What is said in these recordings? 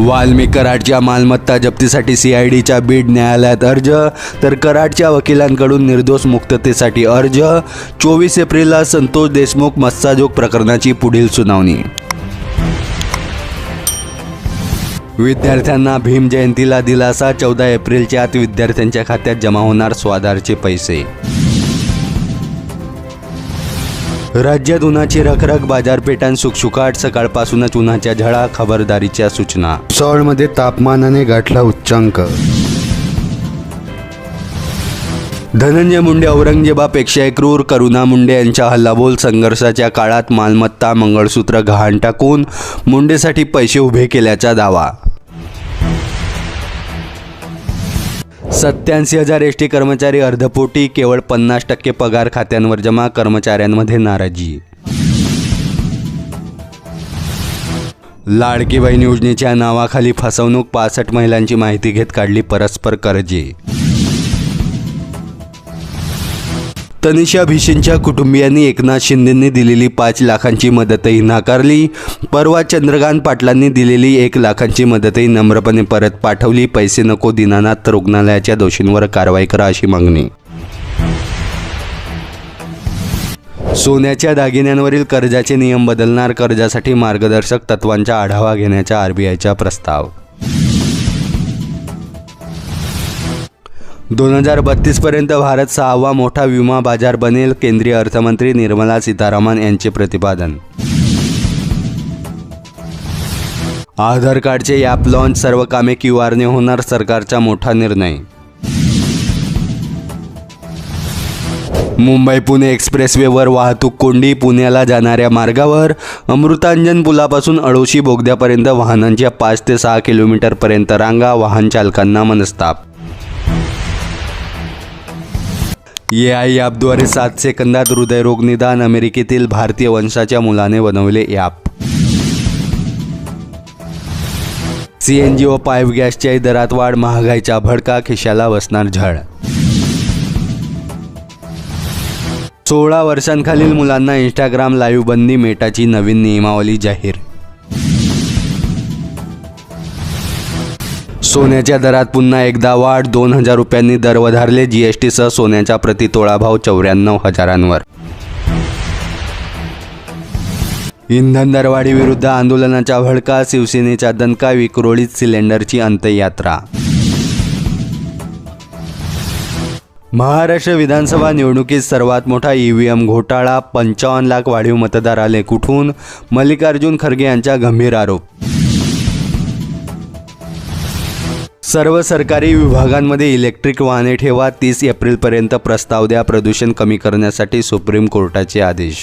वाल्मिक कराडच्या मालमत्ता जप्तीसाठी सीआयडीच्या बीड न्यायालयात अर्ज तर कराडच्या वकिलांकडून निर्दोष मुक्ततेसाठी अर्ज चोवीस एप्रिलला संतोष देशमुख मत्साजोग प्रकरणाची पुढील सुनावणी. विद्यार्थ्यांना भीम जयंतीला दिलासा चौदा एप्रिलच्या आत विद्यार्थ्यांच्या खात्यात जमा होणार स्वाधारचे पैसे. राज्यात उन्हाची रखरख बाजारपेठांत सुकसुकाट सकाळपासूनच उन्हाच्या झळा खबरदारीच्या सूचना. सौळमध्ये तापमानाने गाठला उच्चांक. धनंजय मुंडे औरंगजेबापेक्षा क्रूर करुणा मुंडे यांच्या हल्लाबोल संघर्षाच्या काळात मालमत्ता मंगळसूत्र गहाण टाकून मुंडेसाठी पैसे उभे केल्याचा दावा. सत्याऐंशी हजार एस टी कर्मचारी अर्धपोटी केवळ पन्नास टक्के पगार खात्यांवर जमा कर्मचाऱ्यांमध्ये नाराजी. लाडकी बहीण योजनेच्या नावाखाली फसवणूक पासष्ट महिलांची माहिती घेत काढली परस्पर कर्जे. तनिषा भिशींच्या कुटुंबियांनी एकनाथ शिंदेंनी दिलेली पाच लाखांची मदतही नाकारली. परवा चंद्रकांत पाटलांनी दिलेली एक लाखांची मदतही नम्रपणे परत पाठवली. पैसे नको दीनानाथ रुग्णालयाच्या दोषींवर कारवाई करा अशी मागणी. सोन्याच्या दागिन्यांवरील कर्जाचे नियम बदलणार कर्जासाठी मार्गदर्शक तत्वांचा आढावा घेण्याचा आरबीआयचा प्रस्ताव. दोन हजार बत्तीसपर्यंत भारत सहावा मोठा विमा बाजार बनेल केंद्रीय अर्थमंत्री निर्मला सीतारामन यांचे प्रतिपादन. आधार कार्डचे ॲप लॉन्च सर्व कामे क्यू आरने होणार सरकारचा मोठा निर्णय. मुंबई पुणे एक्सप्रेसवेवर वाहतूक कोंडी पुण्याला जाणाऱ्या मार्गावर अमृतांजन पुलापासून अडोशी बोगद्यापर्यंत वाहनांच्या पाच ते सहा किलोमीटरपर्यंत रांगा वाहन चालकांना मनस्ताप. ए आय ॲपद्वारे सात सेकंदात हृदयरोग निदान अमेरिकेतील भारतीय वंशाच्या मुलाने बनवले ॲप. सी एन जी व पाईप गॅसच्याही दरात वाढ महागाईचा भडका खिशाला बसणार झळ. सोळा वर्षांखालील मुलांना इंस्टाग्राम लाईव्ह बंदी मेटाची नवीन नियमावली जाहीर सोन्याच्या दरात पुन्हा एकदा वाढ. दोन हजार रुपयांनी दर वधारले. जीएसटीसह सोन्याचा प्रतितोळा भाव चौऱ्याण्णव हजारांवर. इंधन दरवाढी विरुद्ध आंदोलनाचा भडका. शिवसेनेचा दणका विक्रोळीत सिलेंडरची अंत्ययात्रा. महाराष्ट्र विधानसभा निवडणुकीत सर्वात मोठा ईव्हीएम घोटाळा. पंचावन्न लाख वाढीव मतदार आले कुठून? मल्लिकार्जुन खरगे यांचा गंभीर आरोप. सर्व सरकारी विभागांमध्ये इलेक्ट्रिक वाहने ठेवा तीस एप्रिलपर्यंत प्रस्ताव द्या प्रदूषण कमी करण्यासाठी सुप्रीम कोर्टाचे आदेश.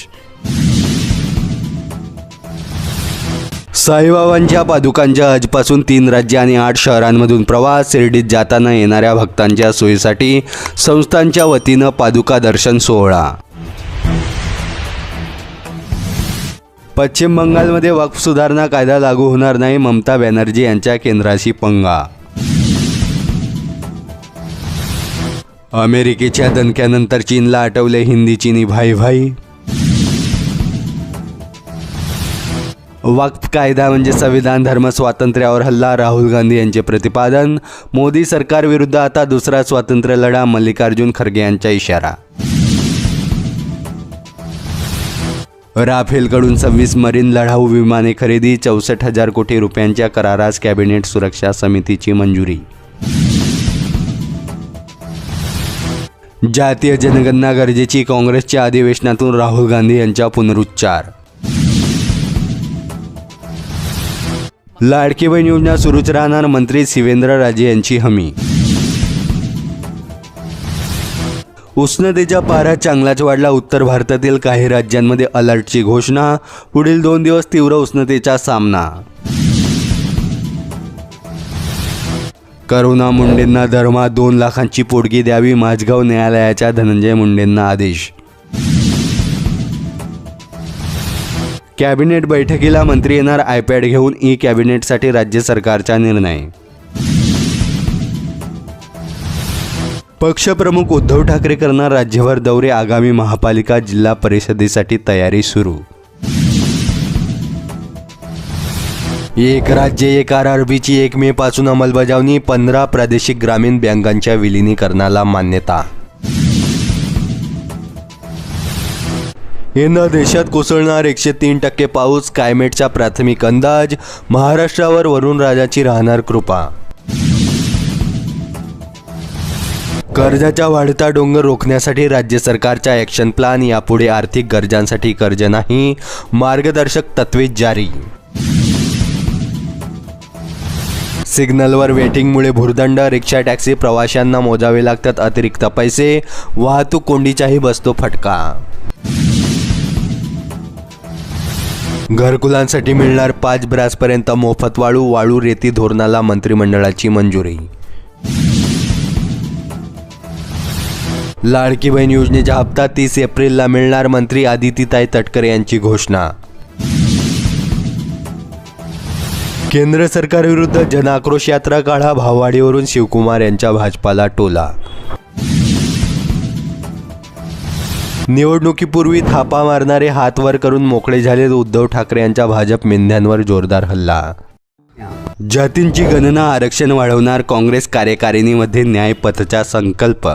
साईबाबांच्या पादुकांच्या हजपासून तीन राज्य आणि आठ शहरांमधून प्रवास शिर्डीत जाताना येणाऱ्या भक्तांच्या सोयीसाठी संस्थांच्या वतीनं पादुका दर्शन सोहळा. पश्चिम बंगालमध्ये वक्फ सुधारणा कायदा लागू होणार नाही ममता बॅनर्जी यांच्या केंद्राशी पंगा. अमेरिकेच्या दणक्यानंतर चीनला आठवले हिंदी चिनी भाई भाई वक्फ कायदा म्हणजे संविधान धर्म स्वातंत्र्यावर हल्ला राहुल गांधी यांचे प्रतिपादन. मोदी सरकार विरुद्ध आता दुसरा स्वातंत्र्य लढा मल्लिकार्जुन खरगे यांचा इशारा. राफेलकडून सव्वीस मरीन लढाऊ विमाने खरेदी चौसष्ट हजार कोटी रुपयांच्या करारास कॅबिनेट सुरक्षा समितीची मंजुरी. जातीय जनगणना गरजेची काँग्रेसच्या अधिवेशनातून राहुल गांधी यांचा पुनरुच्चार. लाडकी बहीण योजना सुरूच राहणार मंत्री शिवेंद्र राजे यांची हमी. उष्णतेचा पारा चांगलाच वाढला उत्तर भारतातील काही राज्यांमध्ये अलर्टची घोषणा. पुढील दोन दिवस तीव्र उष्णतेचा सामना. करुणा मुंडेंना धर्मात दोन लाखांची पोटगी द्यावी माझगाव न्यायालयाच्या धनंजय मुंडेंना आदेश. कॅबिनेट बैठकीला मंत्री येणार आयपॅड घेऊन ई कॅबिनेटसाठी राज्य सरकारचा निर्णय. पक्षप्रमुख उद्धव ठाकरे करणार राज्यभर दौरे आगामी महापालिका जिल्हा परिषदेसाठी तयारी सुरू. एक राज्य एक आर आर बीची एक मे पासून अंमलबजावणी पंधरा प्रादेशिक ग्रामीण बँकांच्या विलिनीकरणाला मान्यता. यंदा देशात कोसळणार एकशे तीन टक्के पाऊस क्लायमेटचा प्राथमिक अंदाज महाराष्ट्रावर वरुण राजाची राहणार कृपा. कर्जाचा वाढता डोंगर रोखण्यासाठी राज्य सरकारचा ॲक्शन प्लॅन यापुढे आर्थिक गरजांसाठी कर्ज नाही मार्गदर्शक तत्वे जारी. सिग्नलवर वेटिंगमुळे भुर्दंड रिक्षा टॅक्सी प्रवाशांना मोजावे लागतात अतिरिक्त पैसे वाहतूक कोंडीचाही बसतो फटका. घरकुलांसाठी मिळणार पाच ब्रासपर्यंत मोफत वाळू वाळू रेती धोरणाला मंत्रिमंडळाची मंजुरी. लाडकी बहीण योजनेचा हप्ता तीस एप्रिलला मिळणार मंत्री आदितीताई तटकरे यांची घोषणा. केंद्र सरकारविरुद्ध जनआक्रोश यात्रा काढा भाववाडीवरून शिवकुमार यांच्या भाजपाला टोला. निवडणुकीपूर्वी थापा मारणारे हात वर करून मोकळे झाले उद्धव ठाकरे यांच्या भाजप मेंढ्यांवर जोरदार हल्ला. जातींची गणना आरक्षण वाढवणार काँग्रेस कार्यकारिणीमध्ये न्यायपथचा संकल्प.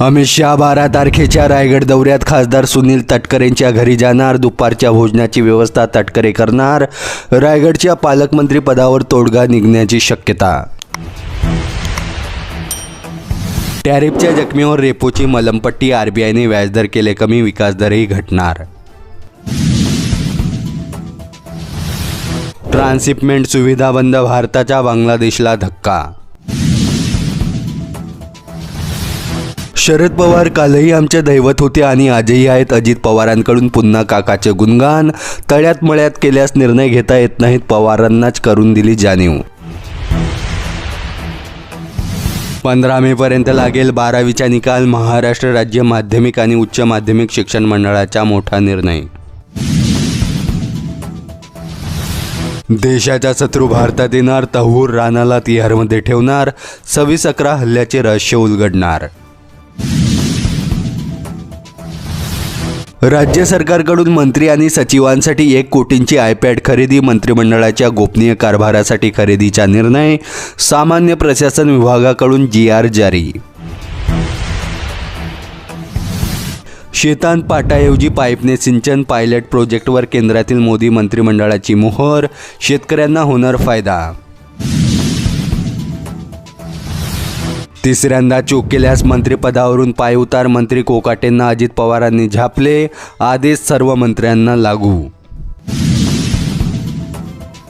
अमित शहा बारा तारखेच्या रायगड दौऱ्यात खासदार सुनील तटकरेंच्या घरी जाणार दुपारच्या भोजनाची व्यवस्था तटकरे करणार रायगडच्या पालकमंत्री पदावर तोडगा निघण्याची शक्यता. टॅरिफच्या जखमीवर रेपोची मलमपट्टी आरबीआयने व्याजदर केले कमी विकासदरही घटणार. ट्रान्सिपमेंट सुविधा बंद भारताच्या बांगलादेशला धक्का शरद पवार कालही आमचे दैवत होते आणि आजही आहेत. अजित पवारांकडून पुन्हा काकाचे गुणगान. तळ्यात मळ्यात केल्यास निर्णय घेता येत नाहीत. पवारांनाच करून दिली जाणीव. पंधरा मे पर्यंत लागेल बारावीचा निकाल. महाराष्ट्र राज्य माध्यमिक आणि उच्च माध्यमिक शिक्षण मंडळाचा मोठा निर्णय. देशाचा शत्रू भारतात येणार. तहूर राणाला तिहारमध्ये ठेवणार. सव्वीस अकरा हल्ल्याचे रहस्य उलगडणार. राज्य सरकारकडून मंत्री आणि सचिवांसाठी एक कोटींची आयपॅड खरेदी मंत्रिमंडळाच्या गोपनीय कारभारासाठी खरेदीचा निर्णय सामान्य प्रशासन विभागाकडून जी आर जारी. शेतान पाटाऐवजी पाईपने सिंचन पायलट प्रोजेक्टवर केंद्रातील मोदी मंत्रिमंडळाची मोहर शेतकऱ्यांना होणार फायदा तिसऱ्यांदा चूक केल्यास मंत्रिपदावरून पायउतार मंत्री कोकाटेंना अजित पवारांनी झापले आदेश सर्व मंत्र्यांना लागू